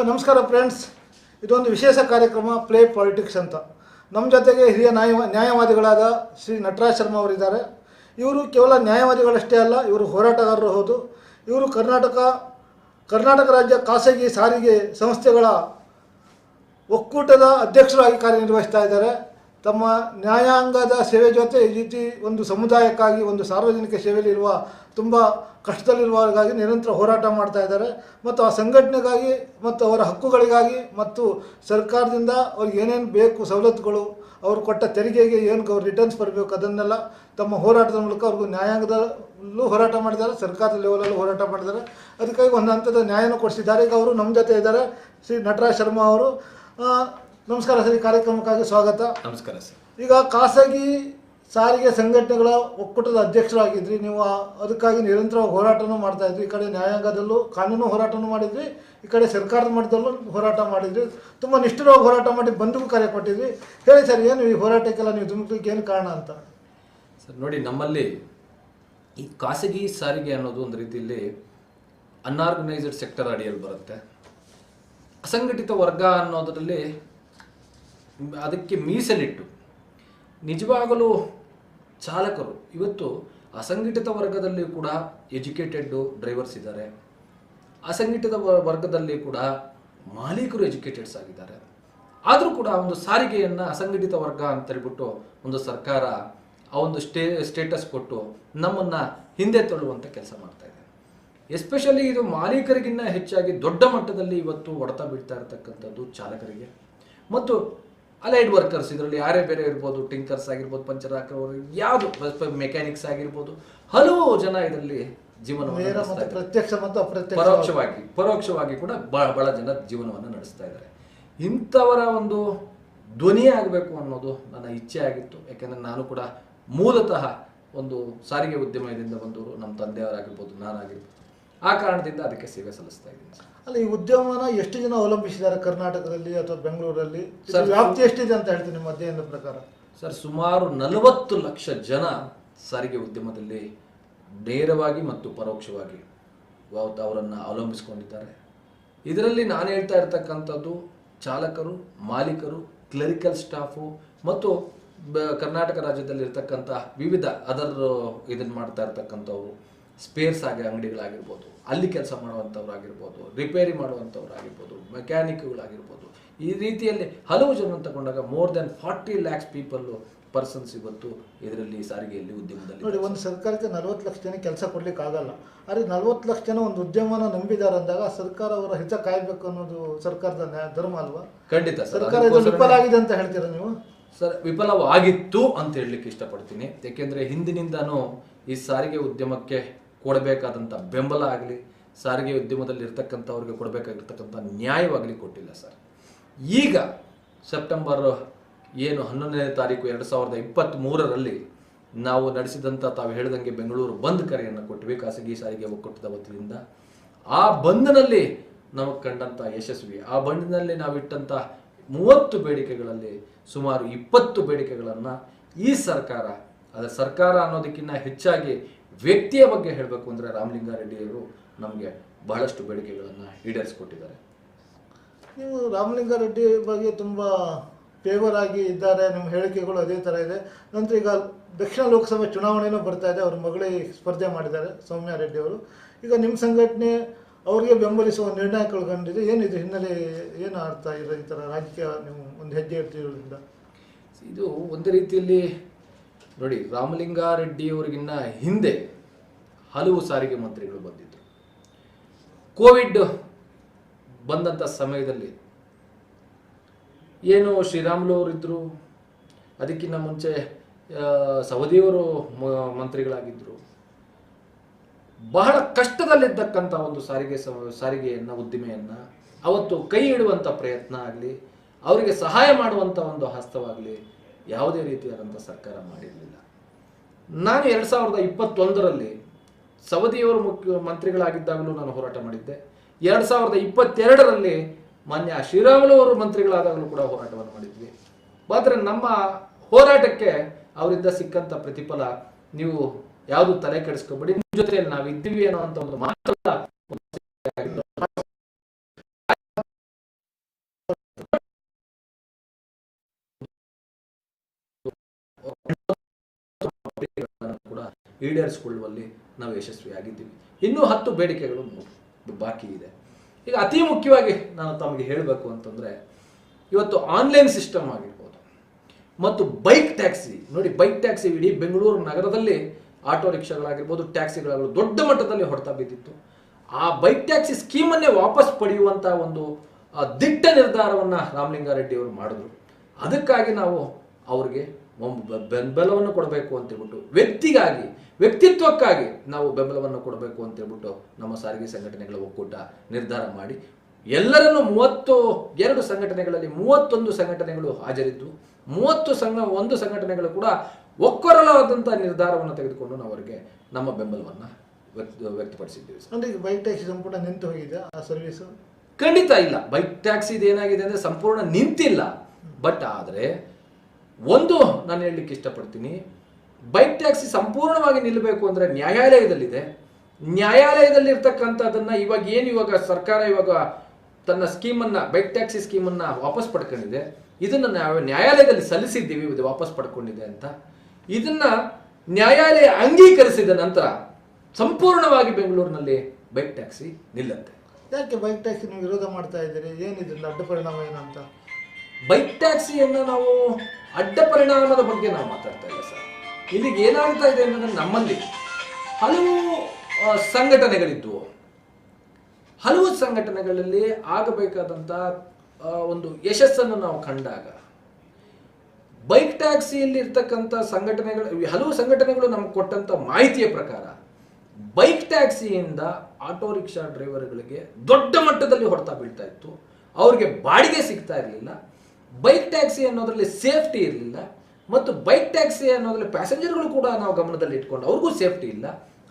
ನಮಸ್ಕಾರ ಫ್ರೆಂಡ್ಸ್ ಇದೊಂದು ವಿಶೇಷ ಕಾರ್ಯಕ್ರಮ ಪ್ಲೇ ಪಾಲಿಟಿಕ್ಸ್ ಅಂತ. ನಮ್ಮ ಜೊತೆಗೆ ಹಿರಿಯ ನ್ಯಾಯ ನ್ಯಾಯವಾದಿಗಳಾದ ಶ್ರೀ ನಟರಾಜ್ ಶರ್ಮಾ ಅವರಿದ್ದಾರೆ. ಇವರು ಕೇವಲ ನ್ಯಾಯವಾದಿಗಳಷ್ಟೇ ಅಲ್ಲ, ಇವರು ಹೋರಾಟಗಾರರು ಹೌದು. ಇವರು ಕರ್ನಾಟಕ ಕರ್ನಾಟಕ ರಾಜ್ಯ ಖಾಸಗಿ ಸಾರಿಗೆ ಸಂಸ್ಥೆಗಳ ಒಕ್ಕೂಟದ ಅಧ್ಯಕ್ಷರಾಗಿ ಕಾರ್ಯನಿರ್ವಹಿಸ್ತಾ ಇದ್ದಾರೆ. ತಮ್ಮ ನ್ಯಾಯಾಂಗದ ಸೇವೆ ಜೊತೆ ಈ ರೀತಿ ಒಂದು ಸಮುದಾಯಕ್ಕಾಗಿ, ಒಂದು ಸಾರ್ವಜನಿಕ ಸೇವೆಯಲ್ಲಿರುವ ತುಂಬ ಕಷ್ಟದಲ್ಲಿರುವವರಿಗಾಗಿ ನಿರಂತರ ಹೋರಾಟ ಮಾಡ್ತಾ ಇದ್ದಾರೆ. ಮತ್ತು ಆ ಸಂಘಟನೆಗಾಗಿ ಮತ್ತು ಅವರ ಹಕ್ಕುಗಳಿಗಾಗಿ ಮತ್ತು ಸರ್ಕಾರದಿಂದ ಅವ್ರಿಗೆ ಏನೇನು ಬೇಕು ಸವಲತ್ತುಗಳು ಅವರು ಕೊಟ್ಟ ತೆರಿಗೆಗೆ ಏನು ಅವ್ರು ರಿಟರ್ನ್ಸ್ ಬರಬೇಕು ಅದನ್ನೆಲ್ಲ ತಮ್ಮ ಹೋರಾಟದ ಮೂಲಕ ಅವ್ರಿಗೂ ನ್ಯಾಯಾಂಗದಲ್ಲೂ ಹೋರಾಟ ಮಾಡಿದ್ದಾರೆ ಸರ್ಕಾರದ ಲೆವೆಲಲ್ಲೂ ಹೋರಾಟ ಮಾಡಿದ್ದಾರೆ. ಅದಕ್ಕಾಗಿ ಒಂದು ಹಂತದ ನ್ಯಾಯನೂ ಕೊಡಿಸಿದ್ದಾರೆ. ಈಗ ಅವರು ನಮ್ಮ ಜೊತೆ ಇದ್ದಾರೆ ಶ್ರೀ ನಟರಾಜ್ ಶರ್ಮಾ ಅವರು. ನಮಸ್ಕಾರ ಸರ್ ಈ ಕಾರ್ಯಕ್ರಮಕ್ಕಾಗಿ ಸ್ವಾಗತ. ನಮಸ್ಕಾರ ಸರ್. ಈಗ ಖಾಸಗಿ ಸಾರಿಗೆ ಸಂಘಟನೆಗಳ ಒಕ್ಕೂಟದ ಅಧ್ಯಕ್ಷರಾಗಿದ್ರಿ. ನೀವು ಅದಕ್ಕಾಗಿ ನಿರಂತರವಾಗಿ ಹೋರಾಟನೂ ಮಾಡ್ತಾ ಇದ್ರಿ. ಈ ಕಡೆ ನ್ಯಾಯಾಂಗದಲ್ಲೂ ಕಾನೂನು ಹೋರಾಟನೂ ಮಾಡಿದ್ರಿ. ಈ ಕಡೆ ಸರ್ಕಾರದ ಮಟ್ಟದಲ್ಲೂ ಹೋರಾಟ ಮಾಡಿದ್ರಿ. ತುಂಬ ನಿಷ್ಠುರವಾಗಿ ಹೋರಾಟ ಮಾಡಿ ಬಂದಿಗೂ ಕರೆ ಕೊಟ್ಟಿದ್ರಿ. ಹೇಳಿ ಸರ್, ಏನು ಈ ಹೋರಾಟಕ್ಕೆಲ್ಲ ನೀವು ಧುಮುಕ್ಲಿಕ್ಕೆ ಏನು ಕಾರಣ ಅಂತ? ಸರ್, ನೋಡಿ, ನಮ್ಮಲ್ಲಿ ಈ ಖಾಸಗಿ ಸಾರಿಗೆ ಅನ್ನೋದು ಒಂದು ರೀತಿಯಲ್ಲಿ ಅನ್ಆರ್ಗನೈಸ್ಡ್ ಸೆಕ್ಟರ್ ಅಡಿಯಲ್ಲಿ ಬರುತ್ತೆ. ಅಸಂಘಟಿತ ವರ್ಗ ಅನ್ನೋದರಲ್ಲಿ ಅದಕ್ಕೆ ಮೀಸಲಿಟ್ಟು ನಿಜವಾಗಲೂ ಚಾಲಕರು ಇವತ್ತು ಅಸಂಘಟಿತ ವರ್ಗದಲ್ಲಿ ಕೂಡ ಎಜುಕೇಟೆಡ್ ಡ್ರೈವರ್ಸ್ ಇದ್ದಾರೆ. ಅಸಂಘಟಿತ ವರ್ಗದಲ್ಲಿ ಕೂಡ ಮಾಲೀಕರು ಎಜುಕೇಟೆಡ್ಸ್ ಆಗಿದ್ದಾರೆ. ಆದರೂ ಕೂಡ ಒಂದು ಸಾರಿಗೆಯನ್ನು ಅಸಂಘಟಿತ ವರ್ಗ ಅಂತ ಹೇಳ್ಬಿಟ್ಟು ಒಂದು ಸರ್ಕಾರ ಆ ಒಂದು ಸ್ಟೇ, ಸ್ಟೇಟಸ್ ಕೊಟ್ಟು ನಮ್ಮನ್ನು ಹಿಂದೆ ತಳ್ಳುವಂಥ ಕೆಲಸ ಮಾಡ್ತಾ ಇದೆ. ಎಸ್ಪೆಷಲಿ ಇದು ಮಾಲೀಕರಿಗಿನ್ನ ಹೆಚ್ಚಾಗಿ ದೊಡ್ಡ ಮಟ್ಟದಲ್ಲಿ ಇವತ್ತು ಹೊಡೆತ ಬೀಳ್ತಾ ಇರತಕ್ಕಂಥದ್ದು ಚಾಲಕರಿಗೆ. ಮತ್ತು ಅಲೈಡ್ ವರ್ಕರ್ಸ್ ಇದರಲ್ಲಿ ಯಾರೇ ಬೇರೆ ಇರ್ಬೋದು ಟಿಂಕರ್ಸ್ ಆಗಿರ್ಬೋದು ಪಂಚರ್ ಹಾಕೋರು ಯಾವುದು ಮೆಕ್ಯಾನಿಕ್ಸ್ ಆಗಿರ್ಬೋದು ಹಲವು ಜನ ಇದರಲ್ಲಿ ಜೀವನವನ್ನು. ಪ್ರತ್ಯಕ್ಷ ಮತ್ತು ಪರೋಕ್ಷವಾಗಿ ಪರೋಕ್ಷವಾಗಿ ಕೂಡ ಬಹಳ ಬಹಳ ಜನ ಜೀವನವನ್ನು ನಡೆಸ್ತಾ ಇದ್ದಾರೆ. ಇಂಥವರ ಒಂದು ಧ್ವನಿ ಆಗಬೇಕು ಅನ್ನೋದು ನನ್ನ ಇಚ್ಛೆ ಆಗಿತ್ತು. ಯಾಕೆಂದರೆ ನಾನು ಕೂಡ ಮೂಲತಃ ಒಂದು ಸಾರಿಗೆ ಉದ್ಯಮದಿಂದ ಬಂದವರು ನಮ್ಮ ತಂದೆಯವರಾಗಿರ್ಬೋದು ನಾನಾಗಿರ್ಬೋದು. ಆ ಕಾರಣದಿಂದ ಅದಕ್ಕೆ ಸೇವೆ ಸಲ್ಲಿಸ್ತಾ ಇದ್ದೀನಿ ಸರ್. ಅಲ್ಲ ಈ ಉದ್ಯಮನ ಎಷ್ಟು ಜನ ಅವಲಂಬಿಸಿದ್ದಾರೆ ಕರ್ನಾಟಕದಲ್ಲಿ ಅಥವಾ ಬೆಂಗಳೂರಲ್ಲಿ? ಸರ್, ವ್ಯಾಪ್ತಿ ಎಷ್ಟಿದೆ ಅಂತ ಹೇಳ್ತೀನಿ ನಿಮ್ಮ ಅಧ್ಯಯನದ ಪ್ರಕಾರ. ಸರ್ ಸುಮಾರು ನಲವತ್ತು ಲಕ್ಷ ಜನ ಸಾರಿಗೆ ಉದ್ಯಮದಲ್ಲಿ ನೇರವಾಗಿ ಮತ್ತು ಪರೋಕ್ಷವಾಗಿ ಅವರನ್ನು ಅವಲಂಬಿಸಿಕೊಂಡಿದ್ದಾರೆ. ಇದರಲ್ಲಿ ನಾನು ಹೇಳ್ತಾ ಇರ್ತಕ್ಕಂಥದ್ದು ಚಾಲಕರು ಮಾಲೀಕರು ಕ್ಲರಿಕಲ್ ಸ್ಟಾಫು ಮತ್ತು ಕರ್ನಾಟಕ ರಾಜ್ಯದಲ್ಲಿ ಇರ್ತಕ್ಕಂಥ ವಿವಿಧ ಅದರ ಇದನ್ನು ಮಾಡ್ತಾ ಇರ್ತಕ್ಕಂಥವ್ರು. ಸ್ಪೇರ್ಸ್ ಆಗಿ ಅಂಗಡಿಗಳಾಗಿರ್ಬೋದು ಅಲ್ಲಿ ಕೆಲಸ ಮಾಡುವಂಥವ್ರಾಗಿರ್ಬೋದು ರಿಪೇರಿ ಮಾಡುವಂಥವ್ರಾಗಿರ್ಬೋದು ಮೆಕ್ಯಾನಿಕ್ಗಳಾಗಿರ್ಬೋದು ಈ ರೀತಿಯಲ್ಲಿ ಹಲವು ಜನ ತಗೊಂಡಾಗ more than forty lakhs people persons ಇವತ್ತು ಇದರಲ್ಲಿ ಸಾರಿಗೆಯಲ್ಲಿ ಉದ್ಯಮದಲ್ಲಿ ನೋಡಿ ಒಂದು ಸರ್ಕಾರಕ್ಕೆ ನಲವತ್ತು ಲಕ್ಷ ಜನ ಕೆಲಸ ಕೊಡ್ಲಿಕ್ಕೆ ಆಗಲ್ಲ. ಆದರೆ ನಲವತ್ತು ಲಕ್ಷ ಜನ ಒಂದು ಉದ್ಯಮನ ನಂಬಿದ್ದಾರೆ ಅಂದಾಗ ಸರ್ಕಾರ ಅವರ ಹಿತ ಕಾಯಬೇಕು ಅನ್ನೋದು ಸರ್ಕಾರದ ನ್ಯಾಯ ಧರ್ಮ ಅಲ್ವಾ? ಖಂಡಿತ ಸರ್ ಸರ್ಕಾರ ವಿಫಲವಾಗಿದೆ ವಿಫಲ ಆಗಿದೆ ಅಂತ ಹೇಳ್ತೀರಾ ನೀವು? ಸರ್ ವಿಫಲವಾಗಿತ್ತು ಅಂತ ಹೇಳಲಿಕ್ಕೆ ಇಷ್ಟಪಡ್ತೀನಿ. ಯಾಕೆಂದರೆ ಹಿಂದಿನಿಂದನೂ ಈ ಸಾರಿಗೆ ಉದ್ಯಮಕ್ಕೆ ಕೊಡಬೇಕಾದಂಥ ಬೆಂಬಲ ಆಗಲಿ, ಸಾರಿಗೆ ಉದ್ಯಮದಲ್ಲಿ ಇರ್ತಕ್ಕಂಥವ್ರಿಗೆ ಕೊಡಬೇಕಾಗಿರ್ತಕ್ಕಂಥ ನ್ಯಾಯವಾಗಲಿ ಕೊಟ್ಟಿಲ್ಲ ಸರ್. ಈಗ ಸೆಪ್ಟೆಂಬರ್ ಏನು ಹನ್ನೊಂದನೇ ತಾರೀಕು ಎರಡು ಸಾವಿರದ ಇಪ್ಪತ್ತ್ ಮೂರರಲ್ಲಿ ನಾವು ನಡೆಸಿದಂಥ ತಾವು ಹೇಳಿದಂಗೆ ಬೆಂಗಳೂರು ಬಂದ್ ಕರೆಯನ್ನು ಕೊಟ್ಟಿವಿ, ಖಾಸಗಿ ಸಾರಿಗೆ ಒಕ್ಕೂಟದ ವತಿಯಿಂದ. ಆ ಬಂದ್ನಲ್ಲಿ ನಮಗೆ ಕಂಡಂಥ ಯಶಸ್ವಿ ಆ ಬಂದ್ನಲ್ಲಿ ನಾವಿಟ್ಟಂಥ ಮೂವತ್ತು ಬೇಡಿಕೆಗಳಲ್ಲಿ ಸುಮಾರು ಇಪ್ಪತ್ತು ಬೇಡಿಕೆಗಳನ್ನು ಈ ಸರ್ಕಾರ ಅದರ ಸರ್ಕಾರ ಅನ್ನೋದಕ್ಕಿಂತ ಹೆಚ್ಚಾಗಿ ವ್ಯಕ್ತಿಯ ಬಗ್ಗೆ ಹೇಳಬೇಕು ಅಂದರೆ ರಾಮಲಿಂಗಾರೆಡ್ಡಿಯವರು ನಮಗೆ ಬಹಳಷ್ಟು ಬೇಡಿಕೆಗಳನ್ನು ಈಡೇರಿಸಿಕೊಟ್ಟಿದ್ದಾರೆ. ನೀವು ರಾಮಲಿಂಗಾರೆಡ್ಡಿ ಬಗ್ಗೆ ತುಂಬ ಫೇವರ್ ಆಗಿ ಇದ್ದಾರೆ ನಿಮ್ಮ ಹೇಳಿಕೆಗಳು ಅದೇ ಥರ ಇದೆ. ನಂತರ ಈಗ ದಕ್ಷಿಣ ಲೋಕಸಭೆ ಚುನಾವಣೆನೂ ಬರ್ತಾ ಇದೆ ಅವ್ರ ಮಗಳೇ ಸ್ಪರ್ಧೆ ಮಾಡಿದ್ದಾರೆ ಸೌಮ್ಯ ರೆಡ್ಡಿ ಅವರು. ಈಗ ನಿಮ್ಮ ಸಂಘಟನೆ ಅವರಿಗೆ ಬೆಂಬಲಿಸುವ ನಿರ್ಣಯ ಕಳ್ಕೊಂಡಿದೆ ಏನಿದೆ ಹಿನ್ನೆಲೆ ಏನು ಅರ್ಥ ಇದೆ ಈ ಥರ ರಾಜಕೀಯ ನೀವು ಒಂದು ಹೆಜ್ಜೆ ಇಡ್ತಿರೋದ್ರಿಂದ ಇದು ಒಂದು ರೀತಿಯಲ್ಲಿ ನೋಡಿ, ರಾಮಲಿಂಗಾರೆಡ್ಡಿಯವರಿಗಿನ್ನ ಹಿಂದೆ ಹಲವು ಸಾರಿಗೆ ಮಂತ್ರಿಗಳು ಬಂದಿದ್ದರು ಕೋವಿಡ್ ಬಂದಂಥ ಸಮಯದಲ್ಲಿ ಏನು ಶ್ರೀರಾಮುಲು ಅವರಿದ್ದರು ಅದಕ್ಕಿಂತ ಮುಂಚೆ ಸವದಿಯವರು ಮಂತ್ರಿಗಳಾಗಿದ್ದರು ಬಹಳ ಕಷ್ಟದಲ್ಲಿದ್ದಕ್ಕಂಥ ಒಂದು ಸಾರಿಗೆ ಸಾರಿಗೆಯನ್ನು, ಉದ್ದಿಮೆಯನ್ನು ಅವತ್ತು ಕೈ ಇಡುವಂಥ ಪ್ರಯತ್ನ ಆಗಲಿ, ಅವರಿಗೆ ಸಹಾಯ ಮಾಡುವಂಥ ಒಂದು ಹಸ್ತವಾಗಲಿ ಯಾವುದೇ ರೀತಿಯಾದಂಥ ಸರ್ಕಾರ ಮಾಡಿರಲಿಲ್ಲ. ನಾನು ಎರಡು ಸಾವಿರದ ಇಪ್ಪತ್ತೊಂದರಲ್ಲಿ ಸವದಿಯವರು ಮುಖ್ಯ ಮಂತ್ರಿಗಳಾಗಿದ್ದಾಗಲೂ ನಾನು ಹೋರಾಟ ಮಾಡಿದ್ದೆ. ಎರಡು ಸಾವಿರದ ಇಪ್ಪತ್ತೆರಡರಲ್ಲಿ ಮಾನ್ಯ ಶ್ರೀರಾಮುಲು ಅವರು ಮಂತ್ರಿಗಳಾದಾಗಲೂ ಕೂಡ ಹೋರಾಟವನ್ನು ಮಾಡಿದ್ವಿ. ಆದರೆ ನಮ್ಮ ಹೋರಾಟಕ್ಕೆ ಅವರಿಂದ ಸಿಕ್ಕಂಥ ಪ್ರತಿಫಲ ನೀವು ಯಾವುದು ತಲೆ ಕೆಡಿಸ್ಕೋಬೇಡಿ. ನಿಮ್ಮ ಜೊತೆಯಲ್ಲಿ ನಾವು ಇದ್ದೀವಿ ಅನ್ನೋ ಒಂದು ಮಾತಲ್ಲ. ಬೇಡಿಕೆಗಳನ್ನು ಕೂಡ ಈಡೇರಿಸಿಕೊಳ್ಳುವಲ್ಲಿ ನಾವು ಯಶಸ್ವಿಯಾಗಿದ್ದೀವಿ. ಇನ್ನೂ ಹತ್ತು ಬೇಡಿಕೆಗಳು ಬಾಕಿ ಇದೆ. ಈಗ ಅತಿ ಮುಖ್ಯವಾಗಿ ನಾನು ತಮಗೆ ಹೇಳಬೇಕು ಅಂತಂದರೆ, ಇವತ್ತು ಆನ್ಲೈನ್ ಸಿಸ್ಟಮ್ ಆಗಿರ್ಬೋದು, ಮತ್ತು ಬೈಕ್ ಟ್ಯಾಕ್ಸಿ. ನೋಡಿ, ಬೈಕ್ ಟ್ಯಾಕ್ಸಿ ಇಡೀ ಬೆಂಗಳೂರು ನಗರದಲ್ಲಿ ಆಟೋ ರಿಕ್ಷಾಗಳಾಗಿರ್ಬೋದು, ಟ್ಯಾಕ್ಸಿಗಳಾಗಿರ್ಬೋದು, ದೊಡ್ಡ ಮಟ್ಟದಲ್ಲಿ ಹೊಡೆತ ಬಿದ್ದಿತ್ತು. ಆ ಬೈಕ್ ಟ್ಯಾಕ್ಸಿ ಸ್ಕೀಮನ್ನೇ ವಾಪಸ್ ಪಡೆಯುವಂಥ ಒಂದು ದಿಟ್ಟ ನಿರ್ಧಾರವನ್ನು ರಾಮಲಿಂಗಾರೆಡ್ಡಿ ಅವರು ಮಾಡಿದ್ರು. ಅದಕ್ಕಾಗಿ ನಾವು ಅವ್ರಿಗೆ ಬೆಂಬಲವನ್ನು ಕೊಡಬೇಕು ಅಂತ ಹೇಳ್ಬಿಟ್ಟು ವ್ಯಕ್ತಿಗಾಗಿ ವ್ಯಕ್ತಿತ್ವಕ್ಕಾಗಿ ನಾವು ಬೆಂಬಲವನ್ನು ಕೊಡಬೇಕು ಅಂತ ಹೇಳ್ಬಿಟ್ಟು ನಮ್ಮ ಸಾರಿಗೆ ಸಂಘಟನೆಗಳ ಒಕ್ಕೂಟ ನಿರ್ಧಾರ ಮಾಡಿ ಎಲ್ಲರನ್ನು ಮೂವತ್ತು ಎರಡು ಸಂಘಟನೆಗಳಲ್ಲಿ ಮೂವತ್ತೊಂದು ಸಂಘಟನೆಗಳು ಹಾಜರಿದ್ದು ಮೂವತ್ತು ಸಂಘ ಒಂದು ಸಂಘಟನೆಗಳು ಕೂಡ ಒಕ್ಕೊರಲಾದಂಥ ನಿರ್ಧಾರವನ್ನು ತೆಗೆದುಕೊಂಡು ನಾವು ಅವರಿಗೆ ನಮ್ಮ ಬೆಂಬಲವನ್ನು ವ್ಯಕ್ತ ವ್ಯಕ್ತಪಡಿಸಿದ್ದೀವಿ ಅಂದರೆ ಬೈಕ್ ಟ್ಯಾಕ್ಸಿ ಸಂಪೂರ್ಣ ನಿಂತು ಹೋಗಿದೆ ಆ ಸರ್ವಿಸ್ ಖಂಡಿತ ಇಲ್ಲ. ಬೈಕ್ ಟ್ಯಾಕ್ಸಿ ಇದೇನಾಗಿದೆ ಅಂದ್ರೆ ಸಂಪೂರ್ಣ ನಿಂತಿಲ್ಲ. ಬಟ್ ಆದರೆ ಒಂದು ನಾನು ಹೇಳಲಿಕ್ಕೆ ಇಷ್ಟಪಡ್ತೀನಿ ಬೈಕ್ ಟ್ಯಾಕ್ಸಿ ಸಂಪೂರ್ಣವಾಗಿ ನಿಲ್ಲಬೇಕು ಅಂದರೆ ನ್ಯಾಯಾಲಯದಲ್ಲಿದೆ. ನ್ಯಾಯಾಲಯದಲ್ಲಿರ್ತಕ್ಕಂಥದ್ದನ್ನು ಇವಾಗ ಏನು ಇವಾಗ ಸರ್ಕಾರ ಇವಾಗ ತನ್ನ ಸ್ಕೀಮನ್ನು ಬೈಕ್ ಟ್ಯಾಕ್ಸಿ ಸ್ಕೀಮನ್ನು ವಾಪಸ್ ಪಡ್ಕೊಂಡಿದೆ. ಇದನ್ನು ನಾವು ನ್ಯಾಯಾಲಯದಲ್ಲಿ ಸಲ್ಲಿಸಿದ್ದೀವಿ ಇದು ವಾಪಸ್ ಪಡ್ಕೊಂಡಿದೆ ಅಂತ. ಇದನ್ನು ನ್ಯಾಯಾಲಯ ಅಂಗೀಕರಿಸಿದ ನಂತರ ಸಂಪೂರ್ಣವಾಗಿ ಬೆಂಗಳೂರಿನಲ್ಲಿ ಬೈಕ್ ಟ್ಯಾಕ್ಸಿ ನಿಲ್ಲುತ್ತೆ. ಯಾಕೆ ಬೈಕ್ ಟ್ಯಾಕ್ಸಿ ನೀವು ವಿರೋಧ ಮಾಡ್ತಾ ಇದ್ದೀರಿ? ಏನಿದ್ರಿಂದ? ಅಡ್ಡ ಪರಿಣಾಮ ಏನಂತ? ಬೈಕ್ ಟ್ಯಾಕ್ಸಿಯನ್ನು ನಾವು ಅಡ್ಡ ಪರಿಣಾಮದ ಬಗ್ಗೆ ನಾವು ಮಾತಾಡ್ತಾ ಇಲ್ಲ, ಸರ್. ಇಲ್ಲಿಗೆ ಏನಾಗ್ತಾ ಇದೆ ಅನ್ನೋದನ್ನ ನಮ್ಮಲ್ಲಿ ಹಲವು ಸಂಘಟನೆಗಳಿದ್ದವು ಹಲವು ಸಂಘಟನೆಗಳಲ್ಲಿ ಆಗಬೇಕಾದಂಥ ಒಂದು ಯಶಸ್ಸನ್ನು ನಾವು ಕಂಡಾಗ ಬೈಕ್ ಟ್ಯಾಕ್ಸಿಯಲ್ಲಿ ಇರ್ತಕ್ಕಂಥ ಸಂಘಟನೆಗಳು, ಹಲವು ಸಂಘಟನೆಗಳು ನಮ್ಗೆ ಕೊಟ್ಟಂತ ಮಾಹಿತಿಯ ಪ್ರಕಾರ ಬೈಕ್ ಟ್ಯಾಕ್ಸಿಯಿಂದ ಆಟೋ ರಿಕ್ಷಾ ಡ್ರೈವರ್ಗಳಿಗೆ ದೊಡ್ಡ ಮಟ್ಟದಲ್ಲಿ ಹೊಡೆತ ಬೀಳ್ತಾ ಇತ್ತು. ಅವ್ರಿಗೆ ಬಾಡಿಗೆ ಸಿಗ್ತಾ ಇರಲಿಲ್ಲ. ಬೈಕ್ ಟ್ಯಾಕ್ಸಿ ಅನ್ನೋದ್ರಲ್ಲಿ ಸೇಫ್ಟಿ ಇರಲಿಲ್ಲ ಮತ್ತು ಬೈಕ್ ಟ್ಯಾಕ್ಸಿ ಅನ್ನೋದ್ರಲ್ಲಿ ಪ್ಯಾಸೆಂಜರ್ಗಳು ಕೂಡ ನಾವು ಗಮನದಲ್ಲಿ ಇಟ್ಕೊಂಡು ಅವ್ರಿಗೂ ಸೇಫ್ಟಿ ಇಲ್ಲ.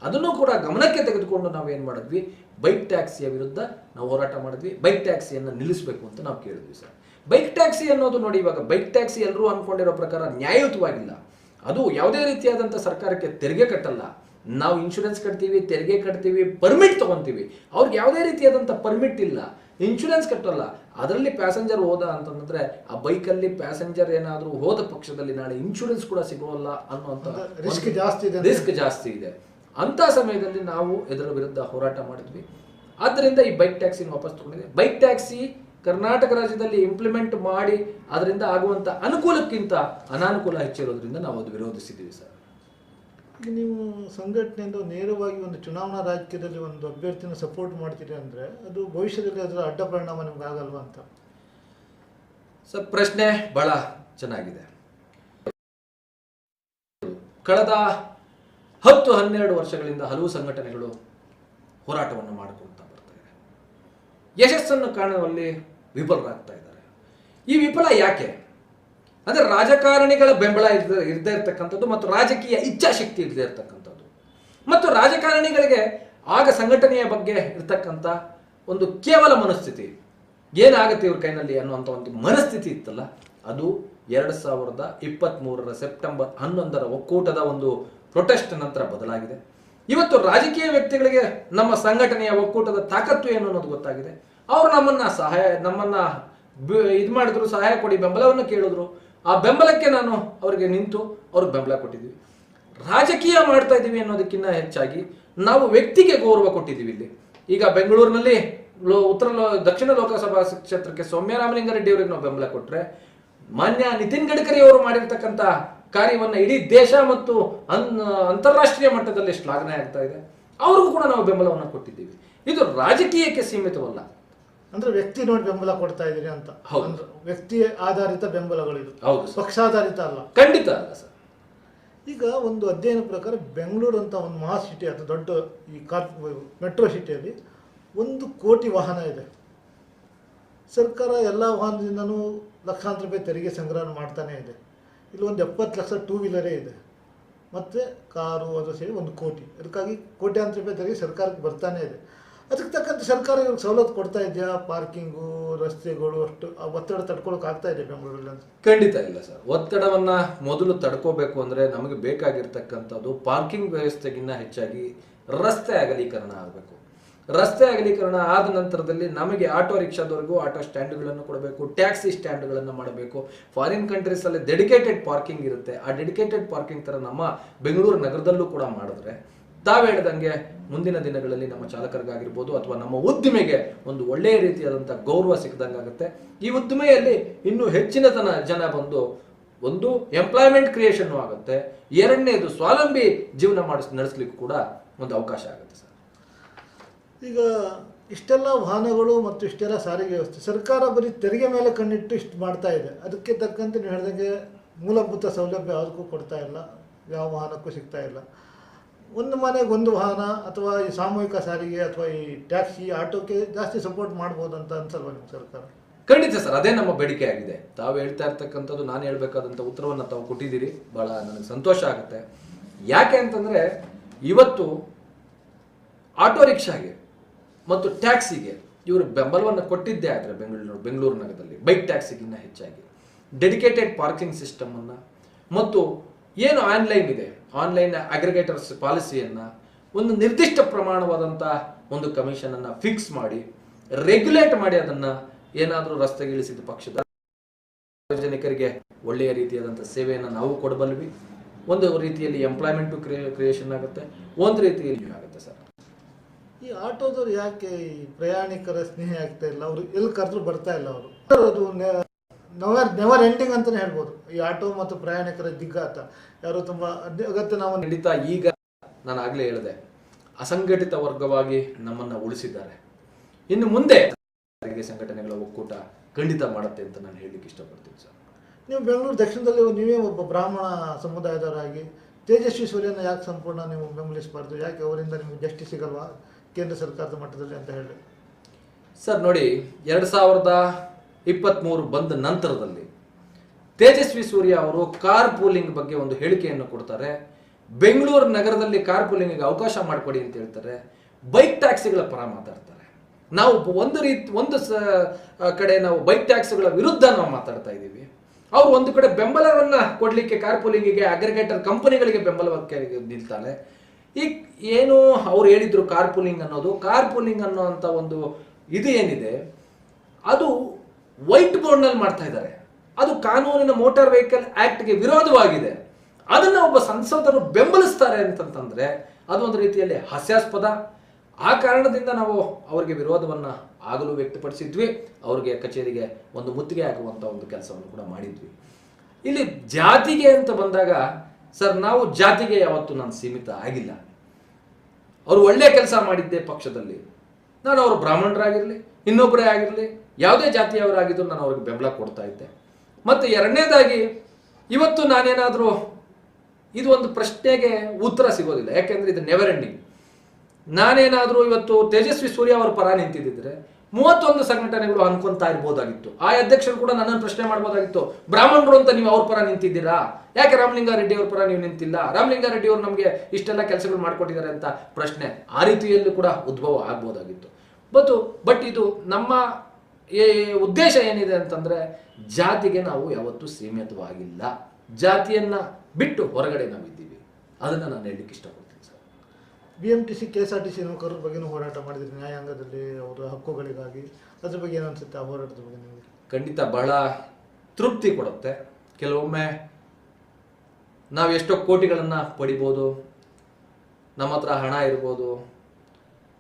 ಅದನ್ನು ಕೂಡ ಗಮನಕ್ಕೆ ತೆಗೆದುಕೊಂಡು ನಾವು ಏನು ಮಾಡಿದ್ವಿ? ಬೈಕ್ ಟ್ಯಾಕ್ಸಿಯ ವಿರುದ್ಧ ನಾವು ಹೋರಾಟ ಮಾಡಿದ್ವಿ. ಬೈಕ್ ಟ್ಯಾಕ್ಸಿಯನ್ನು ನಿಲ್ಲಿಸಬೇಕು ಅಂತ ನಾವು ಕೇಳಿದ್ವಿ ಸರ್. ಬೈಕ್ ಟ್ಯಾಕ್ಸಿ ಅನ್ನೋದು ನೋಡಿ ಇವಾಗ ಬೈಕ್ ಟ್ಯಾಕ್ಸಿ ಎಲ್ಲರೂ ಅಂದ್ಕೊಂಡಿರೋ ಪ್ರಕಾರ ನ್ಯಾಯಯುತವಾಗಿಲ್ಲ. ಅದು ಯಾವುದೇ ರೀತಿಯಾದಂಥ ಸರ್ಕಾರಕ್ಕೆ ತೆರಿಗೆ ಕಟ್ಟಲ್ಲ. ನಾವು ಇನ್ಶೂರೆನ್ಸ್ ಕಟ್ತೀವಿ, ತೆರಿಗೆ ಕಟ್ತೀವಿ ಪರ್ಮಿಟ್ ತಗೊಂತೀವಿ ಅವ್ರಿಗೆ ಯಾವುದೇ ರೀತಿಯಾದಂಥ ಪರ್ಮಿಟ್ ಇಲ್ಲ. ಇನ್ಶೂರೆನ್ಸ್ ಕಟ್ಟಲ್ಲ. ಅದರಲ್ಲಿ ಪ್ಯಾಸೆಂಜರ್ ಹೋದ ಅಂತಂದ್ರೆ ಆ ಬೈಕಲ್ಲಿ ಪ್ಯಾಸೆಂಜರ್ ಏನಾದರೂ ಹೋದ ಪಕ್ಷದಲ್ಲಿ ನಾಳೆ ಇನ್ಶೂರೆನ್ಸ್ ಕೂಡ ಸಿಗೋಲ್ಲ ಅನ್ನುವಂಥ ರಿಸ್ಕ್ ಜಾಸ್ತಿ ಇದೆ ರಿಸ್ಕ್ ಜಾಸ್ತಿ ಇದೆ. ಅಂತ ಸಮಯದಲ್ಲಿ ನಾವು ಇದರ ವಿರುದ್ಧ ಹೋರಾಟ ಮಾಡಿದ್ವಿ. ಆದ್ದರಿಂದ ಈ ಬೈಕ್ ಟ್ಯಾಕ್ಸಿನ ವಾಪಸ್ ತಗೊಂಡಿದೆ ಬೈಕ್ ಟ್ಯಾಕ್ಸಿ ಕರ್ನಾಟಕ ರಾಜ್ಯದಲ್ಲಿ ಇಂಪ್ಲಿಮೆಂಟ್ ಮಾಡಿ ಅದರಿಂದ ಆಗುವಂತ ಅನುಕೂಲಕ್ಕಿಂತ ಅನಾನುಕೂಲ ಹೆಚ್ಚಿರೋದ್ರಿಂದ ನಾವು ಅದು ವಿರೋಧಿಸಿದ್ದೀವಿ ಸರ್. ನೀವು ಸಂಘಟನೆಯಿಂದ ನೇರವಾಗಿ ಒಂದು ಚುನಾವಣಾ ರಾಜಕೀಯದಲ್ಲಿ ಒಂದು ಅಭ್ಯರ್ಥಿನ ಸಪೋರ್ಟ್ ಮಾಡ್ತೀರಿ ಅಂದರೆ ಅದು ಭವಿಷ್ಯದಲ್ಲಿ ಅದರ ಅಡ್ಡ ಪರಿಣಾಮ ನಿಮ್ಗೆ ಆಗಲ್ವ ಅಂತ? ಸರ್, ಪ್ರಶ್ನೆ ಬಹಳ ಚೆನ್ನಾಗಿದೆ. ಕಳೆದ ಹತ್ತು ಹನ್ನೆರಡು ವರ್ಷಗಳಿಂದ ಹಲವು ಸಂಘಟನೆಗಳು ಹೋರಾಟವನ್ನು ಮಾಡಿಕೊಳ್ತಾ ಬರ್ತಾ ಯಶಸ್ಸನ್ನು ಕಾಣುವಲ್ಲಿ ವಿಫಲರಾಗ್ತಾ ಇದ್ದಾರೆ. ಈ ವಿಫಲ ಯಾಕೆ? ಅಂದ್ರೆ ರಾಜಕಾರಣಿಗಳ ಬೆಂಬಲ ಇರ್ದ ಇರದೇ ಇರತಕ್ಕಂಥದ್ದು ಮತ್ತು ರಾಜಕೀಯ ಇಚ್ಛಾಶಕ್ತಿ ಇರದೇ ಇರತಕ್ಕಂಥದ್ದು. ಮತ್ತು ರಾಜಕಾರಣಿಗಳಿಗೆ ಆಗ ಸಂಘಟನೆಯ ಬಗ್ಗೆ ಇರತಕ್ಕಂಥ ಒಂದು ಕೇವಲ ಮನಸ್ಥಿತಿ ಏನಾಗುತ್ತೆ ಇವ್ರ ಕೈನಲ್ಲಿ ಅನ್ನುವಂಥ ಒಂದು ಮನಸ್ಥಿತಿ ಇತ್ತಲ್ಲ, ಅದು ಎರಡು ಸಾವಿರದ ಇಪ್ಪತ್ತ್ಮೂರರ ಸೆಪ್ಟೆಂಬರ್ ಹನ್ನೊಂದರ ಒಕ್ಕೂಟದ ಒಂದು ಪ್ರೊಟೆಸ್ಟ್ ನಂತರ ಬದಲಾಗಿದೆ. ಇವತ್ತು ರಾಜಕೀಯ ವ್ಯಕ್ತಿಗಳಿಗೆ ನಮ್ಮ ಸಂಘಟನೆಯ ಒಕ್ಕೂಟದ ತಾಕತ್ತು ಏನು ಅನ್ನೋದು ಗೊತ್ತಾಗಿದೆ. ಅವರು ನಮ್ಮನ್ನ ಸಹಾಯ ನಮ್ಮನ್ನ ಇದು ಮಾಡಿದ್ರು, ಸಹಾಯ ಕೊಡಿ, ಬೆಂಬಲವನ್ನು ಕೇಳಿದ್ರು. ಆ ಬೆಂಬಲಕ್ಕೆ ನಾನು ಅವರಿಗೆ ನಿಂತು ಅವ್ರಿಗೆ ಬೆಂಬಲ ಕೊಟ್ಟಿದ್ದೀವಿ. ರಾಜಕೀಯ ಮಾಡ್ತಾ ಇದ್ದೀವಿ ಅನ್ನೋದಕ್ಕಿಂತ ಹೆಚ್ಚಾಗಿ ನಾವು ವ್ಯಕ್ತಿಗೆ ಗೌರವ ಕೊಟ್ಟಿದ್ದೀವಿ ಇಲ್ಲಿ. ಈಗ ಬೆಂಗಳೂರಿನಲ್ಲಿ ಲೋ- ಉತ್ತರ ಲೋ- ದಕ್ಷಿಣ ಲೋಕಸಭಾ ಕ್ಷೇತ್ರಕ್ಕೆ ಸೌಮ್ಯ ರಾಮಲಿಂಗಾರೆಡ್ಡಿ ಅವರಿಗೆ ನಾವು ಬೆಂಬಲ ಕೊಟ್ಟರೆ ಮಾನ್ಯ ನಿತಿನ್ ಗಡ್ಕರಿ ಅವರು ಮಾಡಿರ್ತಕ್ಕಂಥ ಕಾರ್ಯವನ್ನು ಇಡೀ ದೇಶ ಮತ್ತು ಅನ್, ಅಂತಾರಾಷ್ಟ್ರೀಯ ಮಟ್ಟದಲ್ಲಿ ಶ್ಲಾಘನೆ ಆಗ್ತಾ ಇದೆ. ಅವ್ರಿಗೂ ಕೂಡ ನಾವು ಬೆಂಬಲವನ್ನು ಕೊಟ್ಟಿದ್ದೀವಿ. ಇದು ರಾಜಕೀಯಕ್ಕೆ ಸೀಮಿತವಲ್ಲ. ಅಂದ್ರೆ ವ್ಯಕ್ತಿ ನೋಡಿ ಬೆಂಬಲ ಕೊಡ್ತಾ ಇದ್ದೀರಿ ಅಂತ. ಹೌದು. ಅಂದ್ರೆ ವ್ಯಕ್ತಿ ಆಧಾರಿತ ಬೆಂಬಲಗಳಿದು. ಹೌದು ಸರ್. ಪಕ್ಷಾಧಾರಿತ ಅಲ್ಲ. ಖಂಡಿತ ಅಲ್ಲ ಸರ್. ಈಗ ಒಂದು ಅಧ್ಯಯನ ಪ್ರಕಾರ ಬೆಂಗಳೂರು ಅಂತ ಒಂದು ಮಹಾ ಸಿಟಿ ಅಥವಾ ದೊಡ್ಡ ಈ ಕಾರ್ ಮೆಟ್ರೋ ಸಿಟಿಯಲ್ಲಿ ಒಂದು ಕೋಟಿ ವಾಹನ ಇದೆ. ಸರ್ಕಾರ ಎಲ್ಲ ವಾಹನದಿಂದನೂ ಲಕ್ಷಾಂತರ ರೂಪಾಯಿ ತೆರಿಗೆ ಸಂಗ್ರಹ ಮಾಡ್ತಾನೆ ಇದೆ. ಇಲ್ಲಿ ಒಂದು ಎಪ್ಪತ್ತು ಲಕ್ಷ ಟೂ ವೀಲರೇ ಇದೆ. ಮತ್ತು ಕಾರು ಅದು ಸೇರಿ ಒಂದು ಕೋಟಿ. ಅದಕ್ಕಾಗಿ ಕೋಟ್ಯಾಂತರ ರೂಪಾಯಿ ತೆರಿಗೆ ಸರ್ಕಾರಕ್ಕೆ ಬರ್ತಾನೆ ಇದೆ. ಅದಕ್ಕೆ ತಕ್ಕಂತೆ ಸರ್ಕಾರ ಇವ್ರಿಗೆ ಸವಲತ್ತು ಕೊಡ್ತಾ ಇದೆಯಾ? ಪಾರ್ಕಿಂಗು, ರಸ್ತೆಗಳು, ಅಷ್ಟು ಒತ್ತಡ ತಡ್ಕೊಳಕ್ಕೆ ಆಗ್ತಾ ಇದೆ ಬೆಂಗಳೂರಲ್ಲಿ ಅಂತ. ಖಂಡಿತ ಇಲ್ಲ ಸರ್. ಒತ್ತಡವನ್ನ ಮೊದಲು ತಡ್ಕೋಬೇಕು ಅಂದ್ರೆ ನಮಗೆ ಬೇಕಾಗಿರ್ತಕ್ಕಂಥದ್ದು ಪಾರ್ಕಿಂಗ್ ವ್ಯವಸ್ಥೆಗಿನ್ನ ಹೆಚ್ಚಾಗಿ ರಸ್ತೆ ಅಗಲೀಕರಣ ಆಗಬೇಕು. ರಸ್ತೆ ಅಗಲೀಕರಣ ಆದ ನಂತರದಲ್ಲಿ ನಮಗೆ ಆಟೋ ರಿಕ್ಷಾದವರೆಗೂ ಆಟೋ ಸ್ಟ್ಯಾಂಡ್ಗಳನ್ನು ಕೊಡಬೇಕು, ಟ್ಯಾಕ್ಸಿ ಸ್ಟ್ಯಾಂಡ್ಗಳನ್ನು ಮಾಡಬೇಕು. ಫಾರಿನ್ ಕಂಟ್ರೀಸಲ್ಲಿ ಡೆಡಿಕೇಟೆಡ್ ಪಾರ್ಕಿಂಗ್ ಇರುತ್ತೆ. ಆ ಡೆಡಿಕೇಟೆಡ್ ಪಾರ್ಕಿಂಗ್ ಥರ ನಮ್ಮ ಬೆಂಗಳೂರು ನಗರದಲ್ಲೂ ಕೂಡ ಮಾಡಿದ್ರೆ ತಾವು ಹೇಳ್ದಂಗೆ ಮುಂದಿನ ದಿನಗಳಲ್ಲಿ ನಮ್ಮ ಚಾಲಕರಿಗಾಗಿರ್ಬೋದು ಅಥವಾ ನಮ್ಮ ಉದ್ದಿಮೆಗೆ ಒಂದು ಒಳ್ಳೆಯ ರೀತಿಯಾದಂಥ ಗೌರವ ಸಿಕ್ಕದಂಗಾಗುತ್ತೆ. ಈ ಉದ್ದಿಮೆಯಲ್ಲಿ ಇನ್ನೂ ಹೆಚ್ಚಿನ ತನ ಜನ ಬಂದು ಒಂದು ಎಂಪ್ಲಾಯ್ಮೆಂಟ್ ಕ್ರಿಯೇಷನ್ ಆಗುತ್ತೆ. ಎರಡನೇದು ಸ್ವಾವಲಂಬಿ ಜೀವನ ಮಾಡಿಸ್, ನಡೆಸ್ಲಿಕ್ಕೂ ಕೂಡ ಒಂದು ಅವಕಾಶ ಆಗುತ್ತೆ ಸರ್. ಈಗ ಇಷ್ಟೆಲ್ಲ ವಾಹನಗಳು ಮತ್ತು ಇಷ್ಟೆಲ್ಲ ಸಾರಿಗೆ ವ್ಯವಸ್ಥೆ, ಸರ್ಕಾರ ಬರೀ ತೆರಿಗೆ ಮೇಲೆ ಕಣ್ಣಿಟ್ಟು ಇಷ್ಟು ಮಾಡ್ತಾ ಇದೆ. ಅದಕ್ಕೆ ತಕ್ಕಂತೆ ನೀವು ಹೇಳ್ದಂಗೆ ಮೂಲಭೂತ ಸೌಲಭ್ಯ ಯಾವುದಕ್ಕೂ ಕೊಡ್ತಾ ಇಲ್ಲ, ಯಾವ ವಾಹನಕ್ಕೂ ಸಿಗ್ತಾ ಇಲ್ಲ. ಒಂದು ಮನೆಗೆ ಒಂದು ವಾಹನ ಅಥವಾ ಈ ಸಾಮೂಹಿಕ ಸಾರಿಗೆ ಅಥವಾ ಈ ಟ್ಯಾಕ್ಸಿ, ಆಟೋಕ್ಕೆ ಜಾಸ್ತಿ ಸಪೋರ್ಟ್ ಮಾಡ್ಬೋದು ಅಂತ ಅನ್ಸಲ್ವಾ ನಿಮ್ಮ ಸರ್ಕಾರ? ಖಂಡಿತ ಸರ್, ಅದೇ ನಮ್ಮ ಬೇಡಿಕೆ ಆಗಿದೆ. ತಾವು ಹೇಳ್ತಾ ಇರ್ತಕ್ಕಂಥದ್ದು, ನಾನು ಹೇಳ್ಬೇಕಾದಂಥ ಉತ್ತರವನ್ನು ತಾವು ಕೊಟ್ಟಿದ್ದೀರಿ. ಭಾಳ ನನಗೆ ಸಂತೋಷ ಆಗುತ್ತೆ. ಯಾಕೆ ಅಂತಂದರೆ, ಇವತ್ತು ಆಟೋ ರಿಕ್ಷಾಗೆ ಮತ್ತು ಟ್ಯಾಕ್ಸಿಗೆ ಇವರು ಬೆಂಬಲವನ್ನು ಕೊಟ್ಟಿದ್ದೇ ಆದರೆ ಬೆಂಗಳೂರು ಬೆಂಗಳೂರು ನಗರದಲ್ಲಿ. ಬೈಕ್ ಟ್ಯಾಕ್ಸಿಗಿನ್ನ ಹೆಚ್ಚಾಗಿ. ಡೆಡಿಕೇಟೆಡ್ ಪಾರ್ಕಿಂಗ್ ಸಿಸ್ಟಮನ್ನು ಮತ್ತು ಏನು ಆನ್ಲೈನ್ ಇದೆ? ಆನ್ಲೈನ್ ಅಗ್ರಿಗೇಟರ್ಸ್ ಪಾಲಿಸಿಯನ್ನು ಒಂದು ನಿರ್ದಿಷ್ಟ ಪ್ರಮಾಣವಾದಂಥ ಒಂದು ಕಮಿಷನ್ ಅನ್ನ ಫಿಕ್ಸ್ ಮಾಡಿ ರೆಗ್ಯುಲೇಟ್ ಮಾಡಿ ಅದನ್ನ ಏನಾದರೂ ರಸ್ತೆಗಿಳಿಸಿದ ಪಕ್ಷದ ಸಾರ್ವಜನಿಕರಿಗೆ ಒಳ್ಳೆಯ ರೀತಿಯಾದಂಥ ಸೇವೆಯನ್ನು ನಾವು ಕೊಡಬಲ್ವಿ. ಒಂದು ರೀತಿಯಲ್ಲಿ ಎಂಪ್ಲಾಯ್ಮೆಂಟ್ ಕ್ರಿಯೇಷನ್ ಆಗುತ್ತೆ. ಒಂದು ರೀತಿಯಲ್ಲಿ ಆಗುತ್ತೆ ಸರ್. ಈ ಆಟೋದವ್ರು ಯಾಕೆ ಪ್ರಯಾಣಿಕರ ಸ್ನೇಹ ಆಗ್ತಾ ಇಲ್ಲ? ಅವರು ಎಲ್ಲಿ ಕರೆದ್ರು ಬರ್ತಾ ಇಲ್ಲ ಅವರು. ನೆವರ್ ನೆವರ್ ಎಂಡಿಂಗ್ ಅಂತಲೇ ಹೇಳ್ಬೋದು. ಈ ಆಟೋ ಮತ್ತು ಪ್ರಯಾಣಿಕರ ದಿಗ್ಗಾತ ಯಾರು ತುಂಬ ಅಗತ್ಯ ನಾವು ಖಂಡಿತ ಈಗ ನಾನು ಆಗಲೇ ಹೇಳಿದೆ ಅಸಂಘಟಿತ ವರ್ಗವಾಗಿ ನಮ್ಮನ್ನು ಉಳಿಸಿದ್ದಾರೆ. ಇನ್ನು ಮುಂದೆ ಸಾರಿಗೆ ಸಂಘಟನೆಗಳ ಒಕ್ಕೂಟ ಖಂಡಿತ ಮಾಡುತ್ತೆ ಅಂತ ನಾನು ಹೇಳಲಿಕ್ಕೆ ಇಷ್ಟಪಡ್ತೀನಿ ಸರ್. ನೀವು ಬೆಂಗಳೂರು ದಕ್ಷಿಣದಲ್ಲಿ ನೀವೇ ಒಬ್ಬ ಬ್ರಾಹ್ಮಣ ಸಮುದಾಯದವರಾಗಿ ತೇಜಸ್ವಿ ಸೂರ್ಯನ ಯಾಕೆ ಸಂಪೂರ್ಣ ನೀವು ಬೆಂಬಲಿಸಬಾರ್ದು ಯಾಕೆ ಅವರಿಂದ ನಿಮಗೆ ಜಸ್ಟಿಸ್ ಸಿಗಲ್ವಾ? ಕೇಂದ್ರ ಸರ್ಕಾರದ ಮಟ್ಟದಲ್ಲಿ ಅಂತ ಹೇಳಿ. ಸರ್ ನೋಡಿ ಎರಡು ಸಾವಿರದ ಇಪ್ಪತ್ತ್ಮೂರು ಬಂದ ನಂತರದಲ್ಲಿ ತೇಜಸ್ವಿ ಸೂರ್ಯ ಅವರು ಕಾರ್ ಪೂಲಿಂಗ್ ಬಗ್ಗೆ ಒಂದು ಹೇಳಿಕೆಯನ್ನು ಕೊಡ್ತಾರೆ. ಬೆಂಗಳೂರು ನಗರದಲ್ಲಿ ಕಾರ್ ಪೂಲಿಂಗಿಗೆ ಅವಕಾಶ ಮಾಡಿಕೊಡಿ ಅಂತ ಹೇಳ್ತಾರೆ. ಬೈಕ್ ಟ್ಯಾಕ್ಸಿಗಳ ಪರ ಮಾತಾಡ್ತಾರೆ. ನಾವು ಒಂದು ರೀತಿ, ಒಂದು ಸ ಕಡೆ ನಾವು ಬೈಕ್ ಟ್ಯಾಕ್ಸಿಗಳ ವಿರುದ್ಧ ನಾವು ಮಾತಾಡ್ತಾ ಇದ್ದೀವಿ. ಅವ್ರು ಒಂದು ಕಡೆ ಬೆಂಬಲವನ್ನು ಕೊಡಲಿಕ್ಕೆ ಕಾರ್ ಪೂಲಿಂಗಿಗೆ, ಅಗ್ರಿಗೇಟರ್ ಕಂಪನಿಗಳಿಗೆ ಬೆಂಬಲಕ್ಕೆ ನಿಲ್ತಾನೆ ಈ, ಏನು ಅವ್ರು ಹೇಳಿದ್ರು ಕಾರ್ ಪೂಲಿಂಗ್ ಅನ್ನೋದು? ಕಾರ್ ಪೂಲಿಂಗ್ ಅನ್ನೋ ಒಂದು ಇದು ಏನಿದೆ? ಅದು ವೈಟ್ ಬೋರ್ಡ್ನಲ್ಲಿ ಮಾಡ್ತಾ ಇದ್ದಾರೆ. ಅದು ಕಾನೂನಿನ ಮೋಟಾರ್ ವೆಹಿಕಲ್ ಆಕ್ಟ್ಗೆ ವಿರೋಧವಾಗಿದೆ. ಅದನ್ನ ಒಬ್ಬ ಸಂಸದರು ಬೆಂಬಲಿಸ್ತಾರೆ ಅಂತಂತಂದ್ರೆ ಅದು ಒಂದು ರೀತಿಯಲ್ಲಿ ಹಾಸ್ಯಾಸ್ಪದ. ಆ ಕಾರಣದಿಂದ ನಾವು ಅವರಿಗೆ ವಿರೋಧವನ್ನು ಆಗಲು ವ್ಯಕ್ತಪಡಿಸಿದ್ವಿ. ಅವರಿಗೆ ಕಚೇರಿಗೆ ಒಂದು ಮುತ್ತಿಗೆ ಹಾಕುವಂತ ಒಂದು ಕೆಲಸವನ್ನು ಕೂಡ ಮಾಡಿದ್ವಿ. ಇಲ್ಲಿ ಜಾತಿಗೆ ಅಂತ ಬಂದಾಗ, ಸರ್, ನಾವು ಜಾತಿಗೆ ಯಾವತ್ತೂ ನಾನು ಸೀಮಿತ ಆಗಿಲ್ಲ. ಅವರು ಒಳ್ಳೆ ಕೆಲಸ ಮಾಡಿದ್ದೆ ಪಕ್ಷದಲ್ಲಿ. ನಾನು ಅವರು ಬ್ರಾಹ್ಮಣರಾಗಿರಲಿ, ಇನ್ನೊಬ್ಬರೇ ಆಗಿರಲಿ ಯಾವುದೇ ಜಾತಿಯವರಾಗಿದ್ದರೂ ನಾನು ಅವ್ರಿಗೆ ಬೆಂಬಲ ಕೊಡ್ತಾ ಇದ್ದೆ. ಮತ್ತು ಎರಡನೇದಾಗಿ, ಇವತ್ತು ನಾನೇನಾದರೂ ಇದು ಒಂದು ಪ್ರಶ್ನೆಗೆ ಉತ್ತರ ಸಿಗೋದಿಲ್ಲ. ಯಾಕೆಂದರೆ ಇದು ನೆವರ್ ಎಂಡಿಂಗ್ ನಾನೇನಾದರೂ ಇವತ್ತು ತೇಜಸ್ವಿ ಸೂರ್ಯ ಅವರ ಪರ ನಿಂತಿದ್ದಿದ್ರೆ ಮೂವತ್ತೊಂದು ಸಂಘಟನೆಗಳು ಅನ್ಕೊಂತಾ ಇರ್ಬೋದಾಗಿತ್ತು. ಆ ಅಧ್ಯಕ್ಷರು ಕೂಡ ನನ್ನನ್ನು ಪ್ರಶ್ನೆ ಮಾಡ್ಬೋದಾಗಿತ್ತು. ಬ್ರಾಹ್ಮಣರು ಅಂತ ನೀವು ಅವ್ರ ಪರ ನಿಂತಿದ್ದೀರಾ? ಯಾಕೆ ರಾಮಲಿಂಗಾರೆಡ್ಡಿ ಅವ್ರ ಪರ ನೀವು ನಿಂತಿಲ್ಲ? ರಾಮಲಿಂಗಾರೆಡ್ಡಿ ಅವರು ನಮಗೆ ಇಷ್ಟೆಲ್ಲ ಕೆಲಸಗಳು ಮಾಡಿಕೊಟ್ಟಿದ್ದಾರೆ ಅಂತ ಪ್ರಶ್ನೆ ಆ ರೀತಿಯಲ್ಲೂ ಕೂಡ ಉದ್ಭವ ಆಗ್ಬೋದಾಗಿತ್ತು. ಬಟ್ ಬಟ್ ಇದು ನಮ್ಮ ಈ ಉದ್ದೇಶ ಏನಿದೆ ಅಂತಂದ್ರೆ ಜಾತಿಗೆ ನಾವು ಯಾವತ್ತೂ ಸೀಮಿತವಾಗಿಲ್ಲ. ಜಾತಿಯನ್ನ ಬಿಟ್ಟು ಹೊರಗಡೆ ನಾವು ಇದ್ದೀವಿ. ಅದನ್ನ ನಾನು ಹೇಳಲಿಕ್ಕೆ ಇಷ್ಟಪಡ್ತೀನಿ sir. B M T C K S R T C ನೌಕರರ ಬಗ್ಗೆನೂ ಹೋರಾಟ ಮಾಡಿದ್ರಿ. ನ್ಯಾಯಾಂಗದಲ್ಲಿ ಅವರ ಹಕ್ಕುಗಳಿಗಾಗಿ. ಅದ್ರ ಬಗ್ಗೆ ಏನು ಅನ್ಸುತ್ತೆ ಆ ಹೋರಾಟದ ಬಗ್ಗೆ ನಿಮಗೆ? ಖಂಡಿತ ಬಹಳ ತೃಪ್ತಿ ಕೊಡುತ್ತೆ. ಕೆಲವೊಮ್ಮೆ ನಾವು ಎಷ್ಟೋ ಕೋಟಿಗಳನ್ನು ಪಡಿಬೋದು. ನಮ್ಮ ಹತ್ರ ಹಣ ಇರ್ಬೋದು.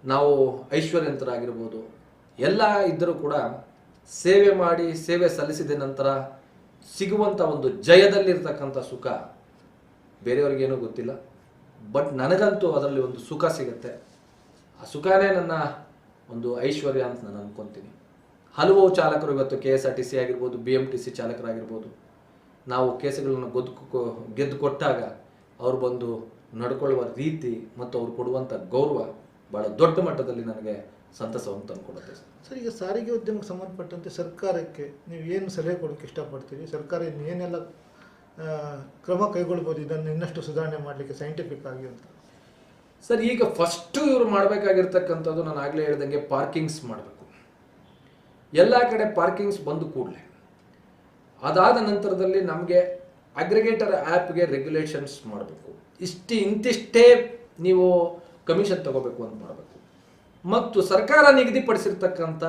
ನಾವು ಐಶ್ವರ್ಯಂತರಾಗಿರ್ಬೋದು. ಎಲ್ಲ ಇದ್ದರೂ ಕೂಡ ಸೇವೆ ಮಾಡಿ ಸೇವೆ ಸಲ್ಲಿಸಿದ ನಂತರ ಸಿಗುವಂಥ ಒಂದು ಜಯದಲ್ಲಿರ್ತಕ್ಕಂಥ ಸುಖ. ಬೇರೆಯವ್ರಿಗೇನೂ ಗೊತ್ತಿಲ್ಲ. ಬಟ್ ನನಗಂತೂ ಅದರಲ್ಲಿ ಒಂದು ಸುಖ ಸಿಗುತ್ತೆ. ಆ ಸುಖನೇ ನನ್ನ ಒಂದು ಐಶ್ವರ್ಯ ಅಂತ ನಾನು ಅನ್ಕೊಂತೀನಿ. ಹಲವು ಚಾಲಕರು ಇವತ್ತು K S R T C ಆಗಿರ್ಬೋದು, ಬಿ ಎಂ ಟಿ ಸಿ ಚಾಲಕರಾಗಿರ್ಬೋದು, ನಾವು ಕೇಸುಗಳನ್ನು ಗೆದ್ದು ಗೆದ್ದು ಕೊಟ್ಟಾಗ ಅವ್ರು ಬಂದು ನಡ್ಕೊಳ್ಳುವ ರೀತಿ ಮತ್ತು ಅವ್ರು ಕೊಡುವಂಥ ಗೌರವ ಭಾಳ ದೊಡ್ಡ ಮಟ್ಟದಲ್ಲಿ ನನಗೆ ಸಂತಸವನ್ನು ತಂದುಕೊಡುತ್ತೆ ಸರ್ ಸರ್ ಈಗ ಸಾರಿಗೆ ಉದ್ಯಮಕ್ಕೆ ಸಂಬಂಧಪಟ್ಟಂತೆ ಸರ್ಕಾರಕ್ಕೆ ನೀವು ಏನು ಸಲಹೆ ಕೊಡೋಕ್ಕೆ ಇಷ್ಟಪಡ್ತೀರಿ? ಸರ್ಕಾರ ಇನ್ನು ಏನೆಲ್ಲ ಕ್ರಮ ಕೈಗೊಳ್ಬೋದು? ಇದನ್ನು ಇನ್ನಷ್ಟು ಸುಧಾರಣೆ ಮಾಡಲಿಕ್ಕೆ ಸೈಂಟಿಫಿಕ್ ಆಗಿ ಅಂತ. ಸರ್ ಈಗ ಫಸ್ಟು ಇವರು ಮಾಡಬೇಕಾಗಿರ್ತಕ್ಕಂಥದ್ದು ನಾನು ಆಗಲೇ ಹೇಳ್ದಂಗೆ ಪಾರ್ಕಿಂಗ್ಸ್ ಮಾಡಬೇಕು. ಎಲ್ಲ ಕಡೆ ಪಾರ್ಕಿಂಗ್ಸ್ ಬಂದು ಕೂಡಲೇ. ಅದಾದ ನಂತರದಲ್ಲಿ ನಮಗೆ ಅಗ್ರಿಗೇಟರ್ ಆ್ಯಪ್ಗೆ ರೆಗ್ಯುಲೇಷನ್ಸ್ ಮಾಡಬೇಕು. ಇಷ್ಟು ಇಂತಿಷ್ಟೇ ನೀವು ಕಮಿಷನ್ ತಗೋಬೇಕು ಅಂತ ಮಾಡಬೇಕು. ಮತ್ತು ಸರ್ಕಾರ ನಿಗದಿಪಡಿಸಿರ್ತಕ್ಕಂಥ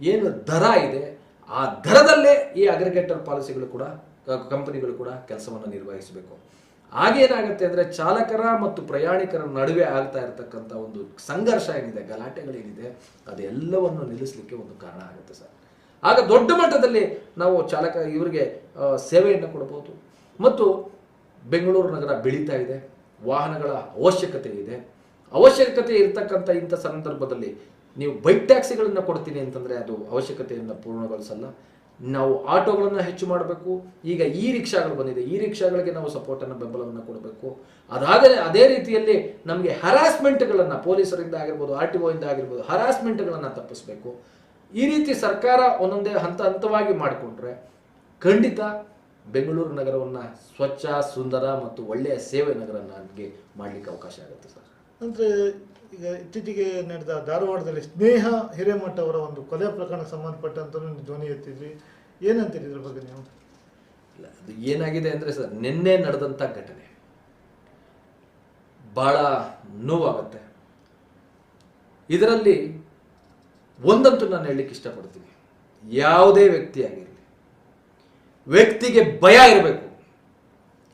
ಏನು ದರ ಇದೆ, ಆ ದರದಲ್ಲೇ ಈ ಅಗ್ರಿಗೇಟರ್ ಪಾಲಿಸಿಗಳು ಕೂಡ ಕಂಪನಿಗಳು ಕೂಡ ಕೆಲಸವನ್ನು ನಿರ್ವಹಿಸಬೇಕು. ಆಗೇನಾಗುತ್ತೆ ಅಂದರೆ ಚಾಲಕರ ಮತ್ತು ಪ್ರಯಾಣಿಕರ ನಡುವೆ ಆಗ್ತಾ ಇರತಕ್ಕಂಥ ಒಂದು ಸಂಘರ್ಷ ಏನಿದೆ, ಗಲಾಟೆಗಳೇನಿದೆ, ಅದೆಲ್ಲವನ್ನು ನಿಲ್ಲಿಸಲಿಕ್ಕೆ ಒಂದು ಕಾರಣ ಆಗುತ್ತೆ ಸರ್. ಆಗ ದೊಡ್ಡ ಮಟ್ಟದಲ್ಲಿ ನಾವು ಚಾಲಕ, ಇವರಿಗೆ ಸೇವೆಯನ್ನು ಕೊಡಬಹುದು ಮತ್ತು ಬೆಂಗಳೂರು ನಗರ ಬೆಳೀತಾ ಇದೆ, ವಾಹನಗಳ ಅವಶ್ಯಕತೆ ಇದೆ. ಅವಶ್ಯಕತೆ ಇರ್ತಕ್ಕಂಥ ಇಂಥ ಸಂದರ್ಭದಲ್ಲಿ ನೀವು ಬೈಕ್ ಟ್ಯಾಕ್ಸಿಗಳನ್ನು ಕೊಡ್ತೀನಿ ಅಂತಂದರೆ ಅದು ಅವಶ್ಯಕತೆಯನ್ನು ಪೂರ್ಣಗೊಳಿಸಲ್ಲ. ನಾವು ಆಟೋಗಳನ್ನು ಹೆಚ್ಚು ಮಾಡಬೇಕು. ಈಗ ಈ ರಿಕ್ಷಾಗಳು ಬಂದಿದೆ. ಈ ರಿಕ್ಷಾಗಳಿಗೆ ನಾವು ಸಪೋರ್ಟನ್ನು ಬೆಂಬಲವನ್ನು ಕೊಡಬೇಕು. ಅದಾದರೆ ಅದೇ ರೀತಿಯಲ್ಲಿ ನಮಗೆ ಹರಾಸ್ಮೆಂಟ್ಗಳನ್ನು ಪೊಲೀಸರಿಂದ ಆಗಿರ್ಬೋದು ಆರ್ ಟಿ ಒಯಿಂದ ಆಗಿರ್ಬೋದು ಹರಾಸ್ಮೆಂಟ್ಗಳನ್ನು ತಪ್ಪಿಸಬೇಕು. ಈ ರೀತಿ ಸರ್ಕಾರ ಒಂದೊಂದೇ ಹಂತ ಹಂತವಾಗಿ ಮಾಡಿಕೊಂಡ್ರೆ ಖಂಡಿತ ಬೆಂಗಳೂರು ನಗರವನ್ನು ಸ್ವಚ್ಛ, ಸುಂದರ ಮತ್ತು ಒಳ್ಳೆಯ ಸೇವೆ ನಗರನಾಗಿ ಮಾಡಲಿಕ್ಕೆ ಅವಕಾಶ ಆಗುತ್ತೆ ಸರ್. ಅಂದರೆ ಈಗ ಇತ್ತೀಚೆಗೆ ನಡೆದ ಧಾರವಾಡದಲ್ಲಿ ಸ್ನೇಹ ಹಿರೇಮಠ ಅವರ ಒಂದು ಕೊಲೆ ಪ್ರಕರಣ ಸಂಬಂಧಪಟ್ಟಂತ ಧ್ವನಿ ಎತ್ತಿದ್ರಿ. ಏನಂತೀರಿ ಇದ್ರ ಬಗ್ಗೆ ನೀವು? ಇಲ್ಲ, ಅದು ಏನಾಗಿದೆ ಅಂದರೆ ಸರ್ ನಿನ್ನೆ ನಡೆದಂಥ ಘಟನೆ. ಭಾಳ ನೋವಾಗುತ್ತೆ. ಇದರಲ್ಲಿ ಒಂದಂತೂ ನಾನು ಹೇಳಲಿಕ್ಕೆ ಇಷ್ಟಪಡ್ತೀನಿ. ಯಾವುದೇ ವ್ಯಕ್ತಿ ಆಗಿರಲಿ ವ್ಯಕ್ತಿಗೆ ಭಯ ಇರಬೇಕು.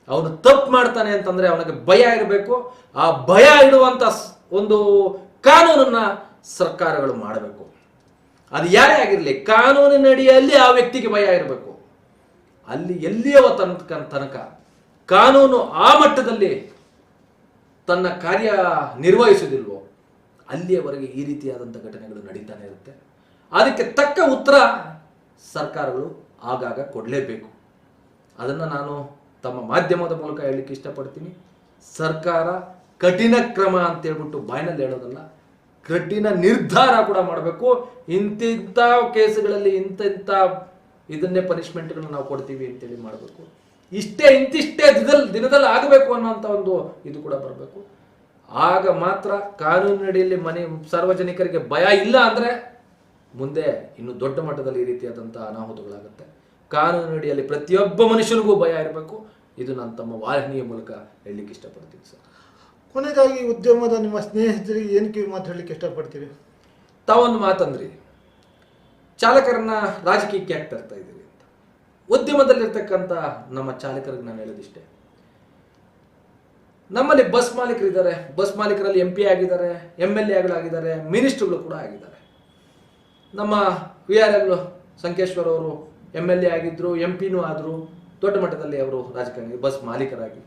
ಅವನು ತಪ್ಪು ಮಾಡ್ತಾನೆ ಅಂತಂದ್ರೆ ಅವನಿಗೆ ಭಯ ಇರಬೇಕು. ಆ ಭಯ ಇಡುವಂತ ಸ್- ಒಂದು ಕಾನೂನನ್ನ ಸರ್ಕಾರಗಳು ಮಾಡಬೇಕು. ಅದು ಯಾರೇ ಆಗಿರಲಿ, ಕಾನೂನಿನಡಿಯಲ್ಲಿ ಆ ವ್ಯಕ್ತಿಗೆ ಭಯ ಇರಬೇಕು. ಅಲ್ಲಿ ಎಲ್ಲಿಯವ ತನಕ ತನಕ ಕಾನೂನು ಆ ಮಟ್ಟದಲ್ಲಿ ತನ್ನ ಕಾರ್ಯ ನಿರ್ವಹಿಸುವುದಿಲ್ವೋ, ಅಲ್ಲಿಯವರೆಗೆ ಈ ರೀತಿಯಾದಂಥ ಘಟನೆಗಳು ನಡೀತಾನೆ ಇರುತ್ತೆ. ಅದಕ್ಕೆ ತಕ್ಕ ಉತ್ತರ ಸರ್ಕಾರಗಳು ಆಗಾಗ ಕೊಡಲೇಬೇಕು. ಅದನ್ನು ನಾನು ತಮ್ಮ ಮಾಧ್ಯಮದ ಮೂಲಕ ಹೇಳಲಿಕ್ಕೆ ಇಷ್ಟಪಡ್ತೀನಿ. ಸರ್ಕಾರ ಕಠಿಣ ಕ್ರಮ ಅಂತ ಹೇಳ್ಬಿಟ್ಟು ಬಾಯಿನಲ್ಲಿ ಹೇಳೋದಲ್ಲ, ಕಠಿಣ ನಿರ್ಧಾರ ಕೂಡ ಮಾಡಬೇಕು. ಇಂತಿಂಥ ಕೇಸುಗಳಲ್ಲಿ ಇಂತಿಂಥ ಇದನ್ನೇ ಪನಿಷ್ಮೆಂಟ್ಗಳನ್ನ ನಾವು ಕೊಡ್ತೀವಿ ಅಂತೇಳಿ ಮಾಡಬೇಕು. ಇಷ್ಟೇ ಇಂತಿಷ್ಟೇ ದಿನದಲ್ಲಿ ದಿನದಲ್ಲಿ ಆಗಬೇಕು ಅನ್ನೋಂಥ ಒಂದು ಇದು ಕೂಡ ಬರಬೇಕು. ಆಗ ಮಾತ್ರ ಕಾನೂನಿನಡಿಯಲ್ಲಿ ಮನೆ ಸಾರ್ವಜನಿಕರಿಗೆ ಭಯ ಇಲ್ಲ ಅಂದರೆ ಮುಂದೆ ಇನ್ನು ದೊಡ್ಡ ಮಟ್ಟದಲ್ಲಿ ಈ ರೀತಿಯಾದಂಥ ಅನಾಹುತಗಳಾಗುತ್ತೆ. ಕಾನೂನಿನಡಿಯಲ್ಲಿ ಪ್ರತಿಯೊಬ್ಬ ಮನುಷ್ಯನಿಗೂ ಭಯ ಇರಬೇಕು. ಇದು ನಾನು ತಮ್ಮ ವಾಹಿನಿಯ ಮೂಲಕ ಹೇಳಲಿಕ್ಕೆ ಇಷ್ಟಪಡ್ತೀನಿ ಸರ್. ಕೊನೆಗಾಗಿ ಉದ್ಯಮದ ನಿಮ್ಮ ಸ್ನೇಹಿತರಿಗೆ ಏನು ಕಿವಿ ಮಾತು ಹೇಳಲಿಕ್ಕೆ ಇಷ್ಟಪಡ್ತೀರಿ? ತಾವೊಂದು ಮಾತಂದ್ರಿ. ಚಾಲಕರನ್ನ ರಾಜಕೀಯಕ್ಕೆ ಯಾಕೆ ತರ್ತಾ ಇದ್ದೀರಿ ಅಂತ. ಉದ್ಯಮದಲ್ಲಿರ್ತಕ್ಕಂಥ ನಮ್ಮ ಚಾಲಕರಿಗೆ ನಾನು ಹೇಳೋದಿಷ್ಟೇ. ನಮ್ಮಲ್ಲಿ ಬಸ್ ಮಾಲೀಕರು ಇದ್ದಾರೆ. ಬಸ್ ಮಾಲೀಕರಲ್ಲಿ ಎಂ ಪಿ ಆಗಿದ್ದಾರೆ ಎಂ ಎಲ್ ಎಗಳಾಗಿದ್ದಾರೆ ಮಿನಿಸ್ಟ್ರುಗಳು ಕೂಡ ಆಗಿದ್ದಾರೆ. ನಮ್ಮ ವಿ ಆರ್ ಎಲ್ ಸಂಕೇಶ್ವರ್ ಅವರು ಎಂ ಎಲ್ ಎ ಆಗಿದ್ರು ಎಂ ಪಿನೂ ಆದರು, ದೊಡ್ಡ ಮಟ್ಟದಲ್ಲಿ ಅವರು ರಾಜಕಾರಣಿ, ಬಸ್ ಮಾಲೀಕರಾಗಿ.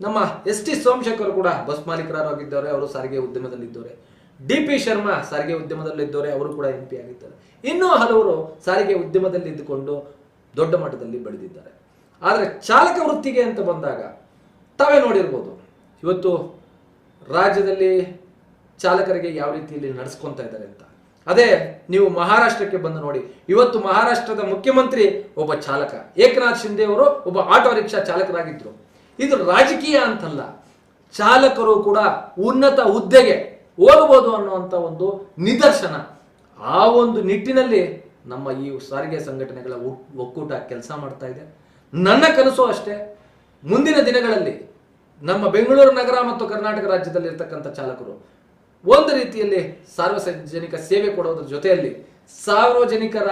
ನಮ್ಮ ಎಸ್ ಟಿ ಸೋಮಶೇಖರ್ ಕೂಡ ಬಸ್ ಮಾಲೀಕರಾಗಿದ್ದಾರೆ, ಅವರು ಸಾರಿಗೆ ಉದ್ಯಮದಲ್ಲಿದ್ದಾರೆ. ಡಿ ಪಿ ಶರ್ಮಾ ಸಾರಿಗೆ ಉದ್ಯಮದಲ್ಲಿದ್ದವರೆ ಅವರು ಕೂಡ ಎಂ ಪಿ ಆಗಿದ್ದಾರೆ. ಇನ್ನೂ ಹಲವರು ಸಾರಿಗೆ ಉದ್ಯಮದಲ್ಲಿ ಇದ್ದುಕೊಂಡು ದೊಡ್ಡ ಮಟ್ಟದಲ್ಲಿ ಬೆಳೆದಿದ್ದಾರೆ. ಆದರೆ ಚಾಲಕ ವೃತ್ತಿಗೆ ಅಂತ ಬಂದಾಗ, ತಾವೇ ನೋಡಿರ್ಬೋದು, ಇವತ್ತು ರಾಜ್ಯದಲ್ಲಿ ಚಾಲಕರಿಗೆ ಯಾವ ರೀತಿಯಲ್ಲಿ ನಡೆಸ್ಕೊತಾ ಇದ್ದಾರೆ ಅಂತ. ಅದೇ ನೀವು ಮಹಾರಾಷ್ಟ್ರಕ್ಕೆ ಬಂದು ನೋಡಿ. ಇವತ್ತು ಮಹಾರಾಷ್ಟ್ರದ ಮುಖ್ಯಮಂತ್ರಿ ಒಬ್ಬ ಚಾಲಕ, ಏಕನಾಥ್ ಶಿಂದೆ ಅವರು ಒಬ್ಬ ಆಟೋ ರಿಕ್ಷಾ ಚಾಲಕರಾಗಿದ್ರು. ಇದು ರಾಜಕೀಯ ಅಂತಲ್ಲ. ಚಾಲಕರು ಕೂಡ ಉನ್ನತ ಹುದ್ದೆಗೆ ಹೋಗಬಹುದು ಅನ್ನುವಂಥ ಒಂದು ನಿದರ್ಶನ. ಆ ಒಂದು ನಿಟ್ಟಿನಲ್ಲಿ ನಮ್ಮ ಈ ಸಾರಿಗೆ ಸಂಘಟನೆಗಳ ಒಕ್- ಒಕ್ಕೂಟ ಕೆಲಸ ಮಾಡ್ತಾ ಇದೆ. ನನ್ನ ಕನಸು ಅಷ್ಟೇ. ಮುಂದಿನ ದಿನಗಳಲ್ಲಿ ನಮ್ಮ ಬೆಂಗಳೂರು ನಗರ ಮತ್ತು ಕರ್ನಾಟಕ ರಾಜ್ಯದಲ್ಲಿ ಇರ್ತಕ್ಕಂಥ ಚಾಲಕರು ಒಂದು ರೀತಿಯಲ್ಲಿ ಸಾರ್ವಜನಿಕ ಸೇವೆ ಕೊಡೋದ್ರ ಜೊತೆಯಲ್ಲಿ ಸಾರ್ವಜನಿಕರ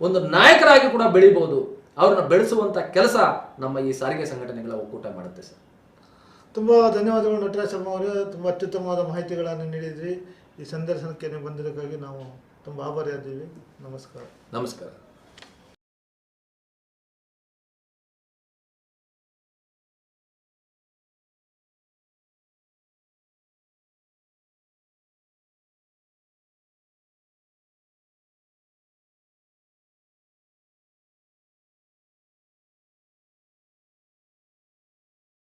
ಒಂದು ನಾಯಕರಾಗಿ ಕೂಡ ಬೆಳಿಬಹುದು. ಅವ್ರನ್ನ ಬೆಳೆಸುವಂತ ಕೆಲಸ ನಮ್ಮ ಈ ಸಾರಿಗೆ ಸಂಘಟನೆಗಳ ಒಕ್ಕೂಟ ಮಾಡುತ್ತೆ ಸರ್. ತುಂಬ ಧನ್ಯವಾದಗಳು ನಟರಾಜ್ ಶರ್ಮಾ ಅವರು. ತುಂಬ ಅತ್ಯುತ್ತಮವಾದ ಮಾಹಿತಿಗಳನ್ನು ನೀಡಿದ್ರಿ. ಈ ಸಂದರ್ಶನಕ್ಕೆ ನೀವು ಬಂದಿದ್ದಕ್ಕಾಗಿ ನಾವು ತುಂಬ ಆಭಾರಿಯಾದ್ದೀವಿ ನಮಸ್ಕಾರ. ನಮಸ್ಕಾರ.